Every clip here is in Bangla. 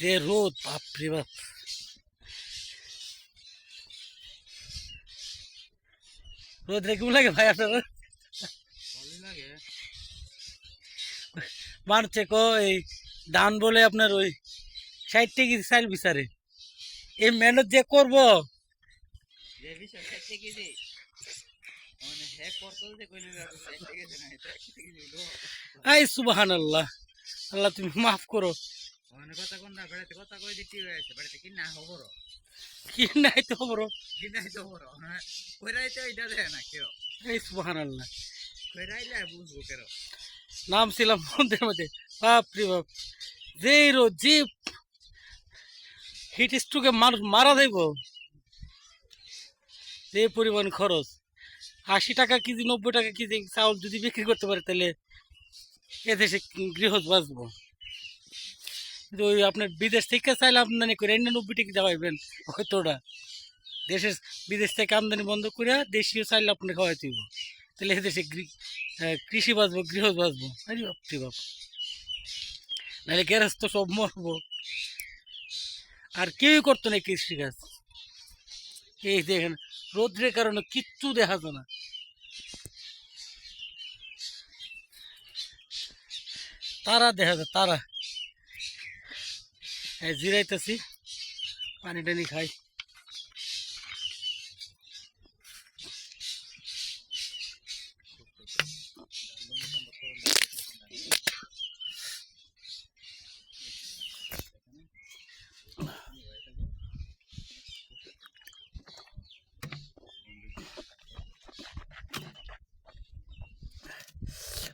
যে রোদ বাপরে বাপ। রোদ রে কেমন লাগে ভাই আপনার? মারছে কো এই ধান বলে আপনার ওই ষাট থেকে চাইল বিচারে। এই মেহনত যে করব? মানে আই সুবাহান আল্লাহ আল্লাহ তুমি মাফ করো। কথা কোন না বেড়াতে কথা কই দিতে হয়েছে বেড়াতে কি না খবর? কি নাই তো বড় কি নাই তো খবর? হ্যাঁ কইরাইতে এটা দেয় না কেউ। এই সুবাহান আল্লাহ কইরাইলে বুঝব কেন নাম ছিলাম মন্দিরের মধ্যে। বাপ। রে যে হিট স্ট্রোকে মারা দেব। যে পরিমাণ খরচ। আশি টাকা কেজি নব্বই টাকা কেজি চাউল যদি বিক্রি করতে পারে তাহলে এদেশে গৃহ বাঁচবো। ওই আপনার বিদেশ থেকে চাইলে আমদানি করে এনে নব্বই টাকা দেওয়াইবেন হয়তোটা দেশের বিদেশ থেকে আমদানি বন্ধ করে দেশীয় চাইলে আপনি খাওয়াইতে হইব। তাহলে আহ, কৃষি বাঁচবো গৃহ বাঁচবো। আরে বাপরে বাপ। নাহলে গ্যারেজ তো সব মরবো। আর কেউই করতো না কৃষিকাজ। এই দেখেন রোদ্রের কারণে কিচ্ছু দেখা যায় না। তারা দেখা যায় তারা। জিরাইতেছি পানি টানি খাই।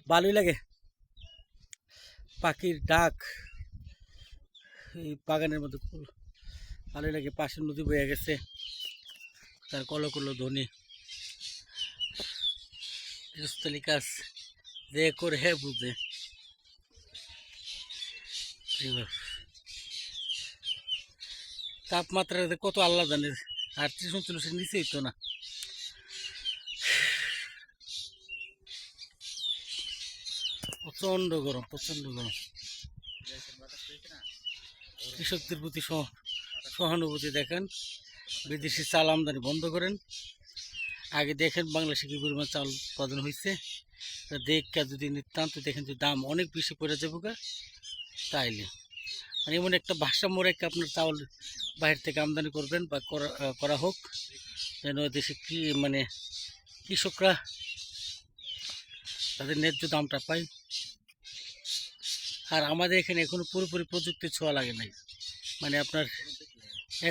ভালোই লাগে। পাখির ডাক। এই বাগানের মধ্যে ভালোই লাগে পাশে নদী বয়ে গেছে। তার কলো ধ্বনি গৃহস্থলী কাজ যে করে হে বুঝে। তাপমাত্রা কত আল্লাহ জানে, আর ত্রিশ উনচল্লিশের নিচেই তো না। প্রচণ্ড গরম প্রচণ্ড গরম। কৃষকদের প্রতি সহ- সহানুভূতি দেখেন, বিদেশি চাল আমদানি বন্ধ করেন। আগে দেখেন বাংলাদেশে কি পরিমাণ চাল উৎপাদন হয়েছে দেখা যদি নিতান্ত দেখেন যে দাম অনেক বেশি পড়ে যাব গা, তাইলে। মানে এমন একটা ভাষাম্য রেখে আপনার চাউল বাইরে থেকে আমদানি করবেন বা করা হোক, যেন দেশে কি মানে কৃষকরা তাদের ন্যায্য দামটা পায়। আর আমাদের এখানে এখনও পুরোপুরি প্রযুক্তি ছোঁয়া লাগে নাই। মানে আপনার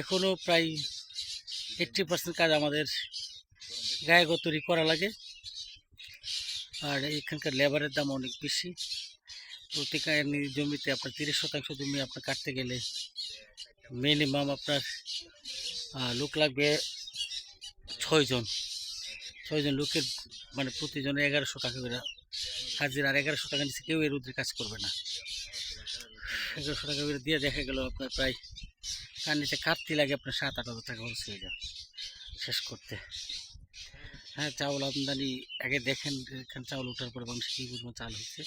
এখনও প্রায় এইট্টি পার্সেন্ট কাজ আমাদের গায়ে গতরি করা লাগে। আর এখানকার লেবারের দাম অনেক বেশি। প্রতি জমিতে আপনার তিরিশ শতাংশ জমি আপনার কাটতে গেলে মিনিমাম আপনার লোক লাগবে ছয়জন ছয়জন লোকের মানে প্রতিজনে এগারোশো টাকা করে হাজির। আর এগারোশো টাকা নিচে কেউ এর রোদ্রে কাজ করবে না। এগারোশো টাকা করে দিয়ে দেখা গেল আপনার প্রায় কানিতে কাটতে লাগে, আপনার সাত আট হাজার টাকা খরচ হয়ে শেষ করতে। হ্যাঁ চাউল আমদানি আগে দেখেন এখানে চাউল ওঠার পরে মানুষ কী পরিমাণ চাল হয়েছে।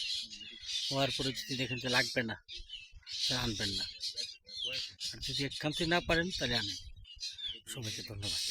হওয়ার পরে যদি দেখেন যে লাগবে না তা আনবেন না। আর যদি একান্তে না পারেন, তাহলে আনেন। সবাইকে ধন্যবাদ।